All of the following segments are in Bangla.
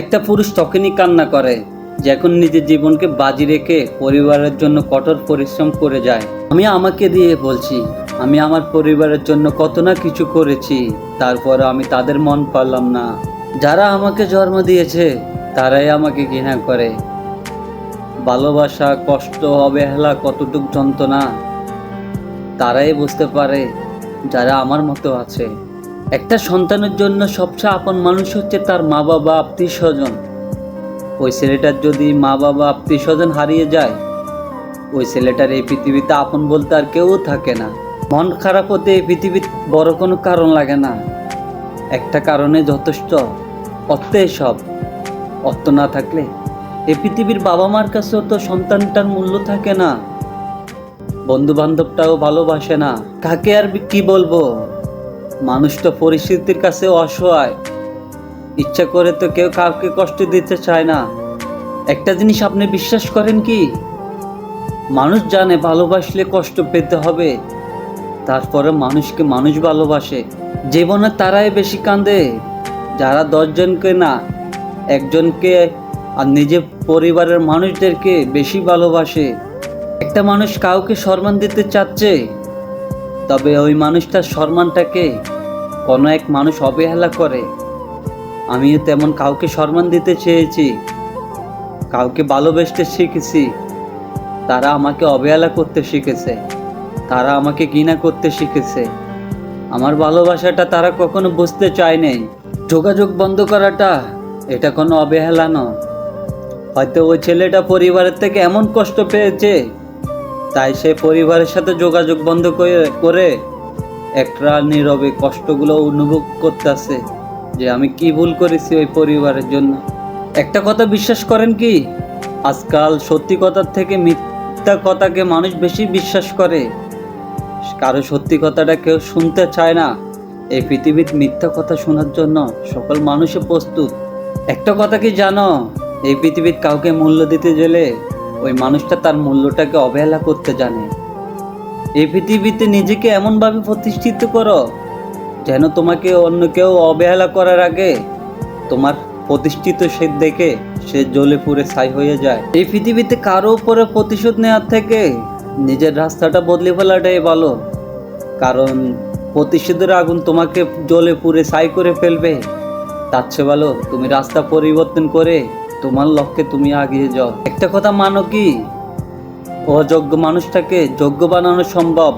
একটা পুরুষ তখনই কান্না করে, যখন নিজের জীবনকে বাজি রেখে পরিবারের জন্য কঠোর পরিশ্রম করে যায়। আমি আমাকে দিয়ে বলছি, আমি আমার পরিবারের জন্য কত না কিছু করেছি তারপর আমি তাদের মন পারলাম না। যারা আমাকে জন্ম দিয়েছে, তারাই আমাকে ঘৃণা করে। ভালোবাসা, কষ্ট, অবহেলা, কতটুক যন্ত্রণা, তারাই বুঝতে পারে যারা আমার মতো আছে। একটা সন্তানের জন্য সবচেয়ে আপন মানুষ হচ্ছে তার মা বাবা আত্মীয় স্বজন ওই ছেলেটার যদি মা বাবা আত্মীয় স্বজন হারিয়ে যায়, ওই ছেলেটার এই পৃথিবীতে আপন বলতে আর কেউ থাকে না। মন খারাপ হতে এই পৃথিবীর বড় কোনো কারণ লাগে না। একটা কারণে যথেষ্ট, অর্থে সব। অর্থ না থাকলে এ পৃথিবীর বাবা মার কাছেও তো সন্তানটার মূল্য থাকে না। বন্ধু বান্ধবটাও ভালোবাসে না। কাকে আর কি বলব? মানুষ তো পরিস্থিতির কাছে অসহায়। ইচ্ছা করে তো কেউ কাউকে কষ্ট দিতে চায় না। একটা জিনিস আপনি বিশ্বাস করেন কি? মানুষ জানে ভালোবাসলে কষ্ট পেতে হবে। তারপরে মানুষকে মানুষ ভালোবাসে। জীবনে তারাই বেশি কাঁদে যারা দশজনকে না, একজনকে আর নিজের পরিবারের মানুষদেরকে বেশি ভালোবাসে। একটা মানুষ কাউকে সম্মান দিতে চাচ্ছে। তবে ওই মানুষটার সম্মানটাকে কোনো এক মানুষ অবহেলা করে। আমিও তেমন কাউকে সম্মান দিতে চেয়েছি, কাউকে ভালোবেসতে শিখেছি। তারা আমাকে অবহেলা করতে শিখেছে, তারা আমাকে ঘৃণা করতে শিখেছে। আমার ভালোবাসাটা তারা কখনো বুঝতে চায় চায়নি যোগাযোগ বন্ধ করাটা, এটা কোনো অবহেলা নয়। হয়তো ওই ছেলেটা পরিবারের থেকে এমন কষ্ট পেয়েছে তাই সে পরিবারের সাথে যোগাযোগ বন্ধ করে একটা নীরবে কষ্টগুলো অনুভব করতেছে যে আমি কি ভুল করেছি ওই পরিবারের জন্য। একটা কথা বিশ্বাস করেন কি? আজকাল সত্যি কথার থেকে মিথ্যা কথাকে মানুষ বেশি বিশ্বাস করে। কারও সত্যি কথাটা কেউ শুনতে চায় না। এই পৃথিবীর মিথ্যা কথা শোনার জন্য সকল মানুষে প্রস্তুত। একটা কথা কি জানো? এই পৃথিবীর কাউকে মূল্য দিতে গেলে ওই মানুষটা তার মূল্যটাকে অবহেলা করতে জানে। এই পৃথিবীতে নিজেকে এমনভাবে প্রতিষ্ঠিত করো, যেন তোমাকে অন্য কেউ অবহেলা করার আগে তোমার প্রতিষ্ঠিত সে দেখে সে জ্বলে পুড়ে ছাই হয়ে যায়। এই পৃথিবীতে কারও উপরে প্রতিশোধ নেওয়ার থেকে নিজের রাস্তাটা বদলে ফেলাটাই ভালো, কারণ প্রতিশোধের আগুন তোমাকে জ্বলে পুড়ে ছাই করে ফেলবে। তার চেয়ে ভালো তুমি রাস্তা পরিবর্তন করে তোমার লক্ষ্যে তুমি আগিয়ে যাও। একটা কথা মানো কি? অযোগ্য মানুষটাকে যোগ্য বানানো সম্ভব,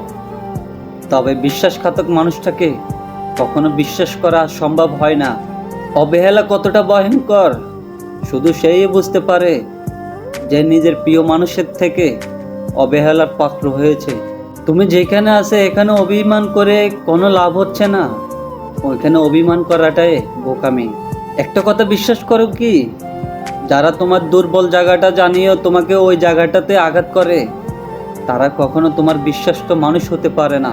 তবে বিশ্বাসঘাতক মানুষটাকে কখনো বিশ্বাস করা সম্ভব হয় না। অবহেলা কতটা ভয়ঙ্কর? শুধু সেই বুঝতে পারে যে নিজের প্রিয় মানুষের থেকে অবহেলার পাত্র হয়েছে। তুমি যেখানে আছে, এখানে অভিমান করে কোনো লাভ হচ্ছে না। ওইখানে অভিমান করাটাই বোকামি। একটা কথা বিশ্বাস করো কি? যারা তোমার দুর্বল জায়গাটা জানিয়েও তোমাকে ওই জায়গাটাতে আঘাত করে, তারা কখনো তোমার বিশ্বাস্ত মানুষ হতে পারে না।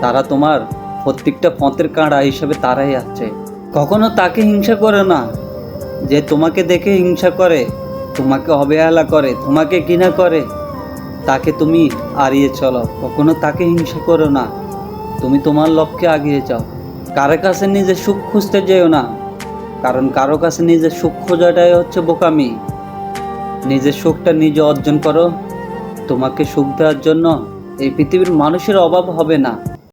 তারা তোমার প্রত্যেকটা পথের কাঁড়া হিসেবে তারাই আছে। কখনো তাকে হিংসা করে না যে তোমাকে দেখে হিংসা করে, তোমাকে অবহেলা করে, তোমাকে ঘৃণা করে। তাকে তুমি আড়িয়ে চলো, কখনো তাকে হিংসা করো না। তুমি তোমার লক্ষ্যে আগিয়ে যাও। কারও কাছে নিজে সুখ খুঁজতে যেও না। কারণ কারও কাছে নিজের সুখ খোঁজাটাই হচ্ছে বোকামি। নিজের সুখটা নিজে অর্জন করো। তোমাকে সুখ দেওয়ার জন্য এই পৃথিবীর মানুষের অভাব হবে না।